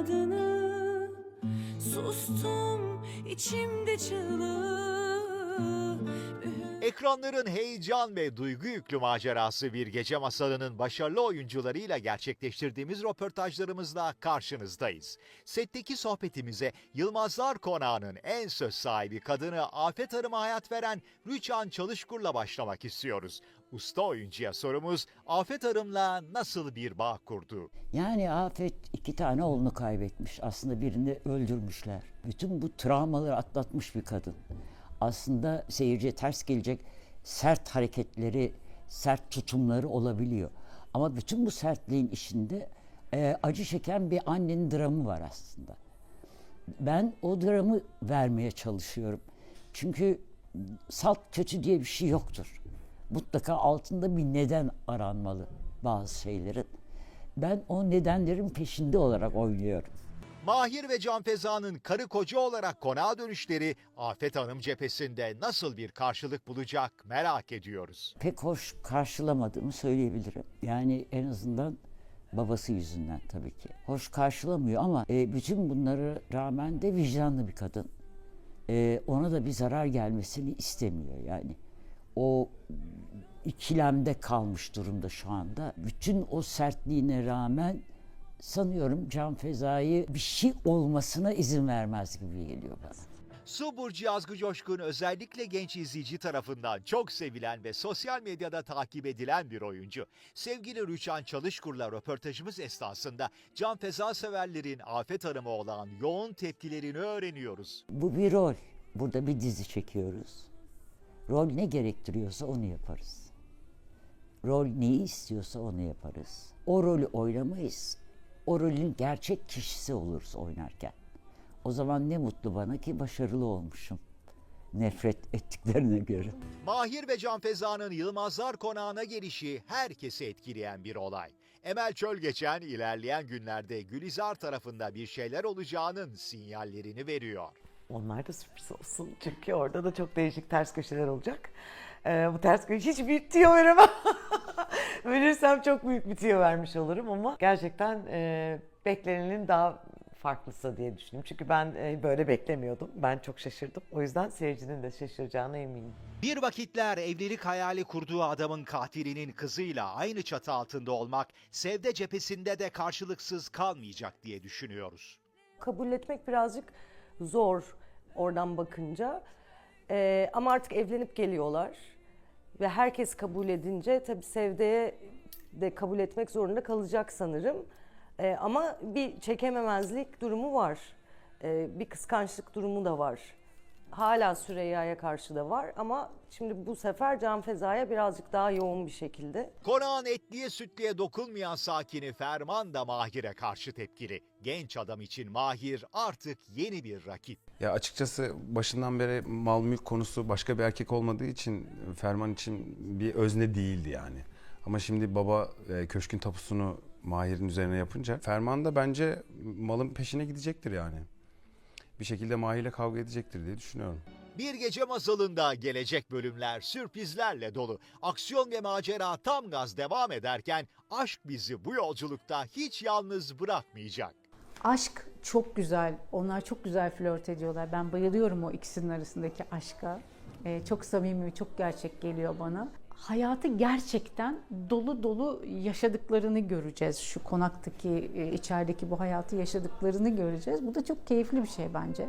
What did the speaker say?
adını. Sustum içimde çığlığı Ekranların heyecan ve duygu yüklü macerası bir gece masalının başarılı oyuncularıyla gerçekleştirdiğimiz röportajlarımızla karşınızdayız. Setteki sohbetimize Yılmazlar Konağı'nın en söz sahibi kadını Afet Hanım'a hayat veren Rüçhan Çalışkur'la başlamak istiyoruz. Usta oyuncuya sorumuz Afet Hanım'la nasıl bir bağ kurdu? Yani Afet iki tane oğlunu kaybetmiş. Aslında birini öldürmüşler. Bütün bu travmaları atlatmış bir kadın. Aslında seyirciye ters gelecek sert hareketleri, sert tutumları olabiliyor. Ama bütün bu sertliğin içinde e, acı çeken bir annenin dramı var aslında. Ben o dramı vermeye çalışıyorum. Çünkü salt kötü diye bir şey yoktur. Mutlaka altında bir neden aranmalı bazı şeylerin. Ben o nedenlerin peşinde olarak oynuyorum. Mahir ve Can Feza'nın karı koca olarak konağa dönüşleri Afet Hanım cephesinde nasıl bir karşılık bulacak merak ediyoruz. Pek hoş karşılamadığımı söyleyebilirim. Yani en azından babası yüzünden tabii ki. Hoş karşılamıyor ama e, bütün bunlara rağmen de vicdanlı bir kadın. E, ona da bir zarar gelmesini istemiyor yani. O ikilemde kalmış durumda şu anda. Bütün o sertliğine rağmen sanıyorum Can Feza'yı bir şey olmasına izin vermez gibi geliyor bana. Su Burcu Yazgı Coşkun özellikle genç izleyici tarafından çok sevilen ve sosyal medyada takip edilen bir oyuncu. Sevgili Rüçhan Çalışkur'la röportajımız esnasında Can Feza severlerin Afet Hanım'a olan yoğun tepkilerini öğreniyoruz. Bu bir rol. Burada bir dizi çekiyoruz. Rol ne gerektiriyorsa onu yaparız. Rol neyi istiyorsa onu yaparız. O rolü oynamayız. O rolün gerçek kişisi oluruz oynarken. O zaman ne mutlu bana ki başarılı olmuşum. Nefret ettiklerine göre. Mahir ve Can Feza'nın Yılmazlar Konağı'na gelişi herkesi etkileyen bir olay. Emel Çölgeçen ilerleyen günlerde Gülizar tarafında bir şeyler olacağının sinyallerini veriyor. Onlar da sürpriz olsun. Çünkü orada da çok değişik ters köşeler olacak. Ee, bu ters köşe hiç tüyo veremem. Verirsem çok büyük bir tüyo vermiş olurum ama gerçekten e, beklenenin daha farklısı diye düşünüyorum. Çünkü ben e, böyle beklemiyordum. Ben çok şaşırdım. O yüzden seyircinin de şaşıracağına eminim. Bir vakitler evlilik hayali kurduğu adamın katilinin kızıyla aynı çatı altında olmak sevde cephesinde de karşılıksız kalmayacak diye düşünüyoruz. kabul etmek birazcık zor oradan bakınca. Ee, ama artık evlenip geliyorlar ve herkes kabul edince tabii Sevde'ye de kabul etmek zorunda kalacak sanırım. Ee, ama bir çekememezlik durumu var. Ee, bir kıskançlık durumu da var. Hala Süreyya'ya karşı da var ama şimdi bu sefer Can Feza'ya birazcık daha yoğun bir şekilde. Konağın etliye sütlüye dokunmayan sakini Ferman da Mahir'e karşı tepkili. Genç adam için Mahir artık yeni bir rakip. Ya açıkçası başından beri mal mülk konusu başka bir erkek olmadığı için Ferman için bir özne değildi yani. Ama şimdi baba e, köşkün tapusunu Mahir'in üzerine yapınca Ferman da bence malın peşine gidecektir yani. Bir şekilde Mahir'le kavga edecektir diye düşünüyorum. Bir gece masalında gelecek bölümler sürprizlerle dolu. Aksiyon ve macera tam gaz devam ederken aşk bizi bu yolculukta hiç yalnız bırakmayacak. Aşk çok güzel. Onlar çok güzel flört ediyorlar. Ben bayılıyorum o ikisinin arasındaki aşka. Ee, çok samimi, çok gerçek geliyor bana. Hayatı gerçekten dolu dolu yaşadıklarını göreceğiz. Şu konaktaki, e, içerideki bu hayatı yaşadıklarını göreceğiz. Bu da çok keyifli bir şey bence.